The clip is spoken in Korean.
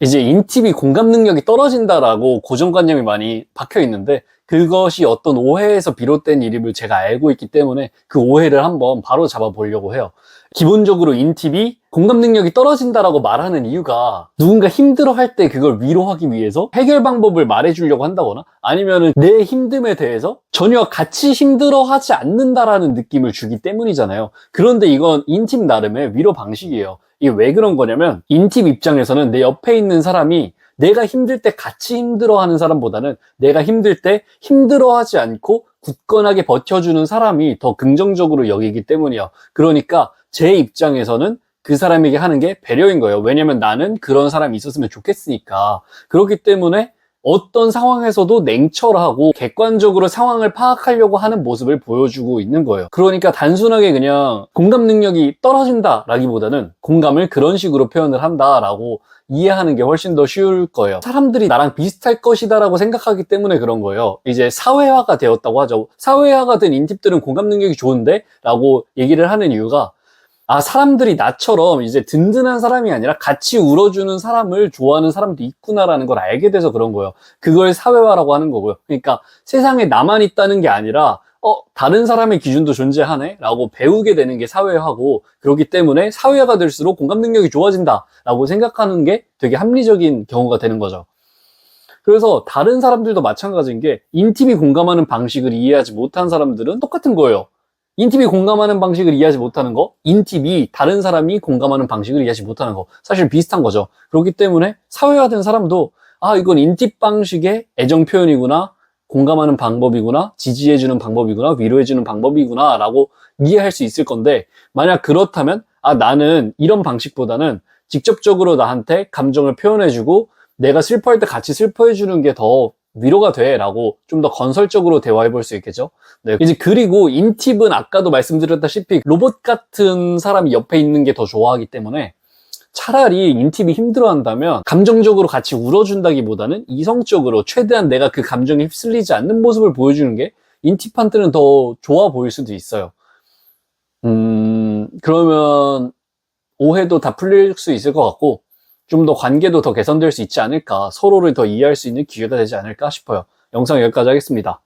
이제 인팁이 공감 능력이 떨어진다라고 고정관념이 많이 박혀 있는데 그것이 어떤 오해에서 비롯된 일임을 제가 알고 있기 때문에 그 오해를 한번 바로 잡아 보려고 해요. 기본적으로 인팁이 공감 능력이 떨어진다라고 말하는 이유가 누군가 힘들어 할 때 그걸 위로하기 위해서 해결 방법을 말해주려고 한다거나 아니면은 내 힘듦에 대해서 전혀 같이 힘들어 하지 않는다라는 느낌을 주기 때문이잖아요. 그런데 이건 인팁 나름의 위로 방식이에요. 이게 왜 그런 거냐면 인팁 입장에서는 내 옆에 있는 사람이 내가 힘들 때 같이 힘들어하는 사람보다는 내가 힘들 때 힘들어하지 않고 굳건하게 버텨주는 사람이 더 긍정적으로 여기기 때문이에요. 그러니까 제 입장에서는 그 사람에게 하는 게 배려인 거예요. 왜냐면 나는 그런 사람이 있었으면 좋겠으니까. 그렇기 때문에 어떤 상황에서도 냉철하고 객관적으로 상황을 파악하려고 하는 모습을 보여주고 있는 거예요. 그러니까 단순하게 그냥 공감 능력이 떨어진다 라기보다는 공감을 그런 식으로 표현을 한다 라고 이해하는 게 훨씬 더 쉬울 거예요. 사람들이 나랑 비슷할 것이다라고 생각하기 때문에 그런 거예요. 이제 사회화가 되었다고 하죠. 사회화가 된 인팁들은 공감 능력이 좋은데? 라고 얘기를 하는 이유가 아, 사람들이 나처럼 이제 든든한 사람이 아니라 같이 울어주는 사람을 좋아하는 사람도 있구나라는 걸 알게 돼서 그런 거예요. 그걸 사회화라고 하는 거고요. 그러니까 세상에 나만 있다는 게 아니라 어, 다른 사람의 기준도 존재하네? 라고 배우게 되는 게 사회화고, 그렇기 때문에 사회화가 될수록 공감 능력이 좋아진다. 라고 생각하는 게 되게 합리적인 경우가 되는 거죠. 그래서 다른 사람들도 마찬가지인 게, 인팁이 공감하는 방식을 이해하지 못한 사람들은 똑같은 거예요. 인팁이 공감하는 방식을 이해하지 못하는 거, 인팁이 다른 사람이 공감하는 방식을 이해하지 못하는 거, 사실 비슷한 거죠. 그렇기 때문에 사회화된 사람도, 아, 이건 인팁 방식의 애정 표현이구나, 공감하는 방법이구나, 지지해주는 방법이구나, 위로해주는 방법이구나, 라고 이해할 수 있을 건데, 만약 그렇다면, 아, 나는 이런 방식보다는 직접적으로 나한테 감정을 표현해주고, 내가 슬퍼할 때 같이 슬퍼해주는 게 더 위로가 돼, 라고 좀 더 건설적으로 대화해 볼 수 있겠죠? 네. 이제 그리고 인팁은 아까도 말씀드렸다시피 로봇 같은 사람이 옆에 있는 게 더 좋아하기 때문에 차라리 인팁이 힘들어한다면 감정적으로 같이 울어준다기보다는 이성적으로 최대한 내가 그 감정에 휩쓸리지 않는 모습을 보여주는 게 인팁한테는 더 좋아 보일 수도 있어요. 음, 그러면 오해도 다 풀릴 수 있을 것 같고 좀 더 관계도 더 개선될 수 있지 않을까 서로를 더 이해할 수 있는 기회가 되지 않을까 싶어요. 영상 여기까지 하겠습니다.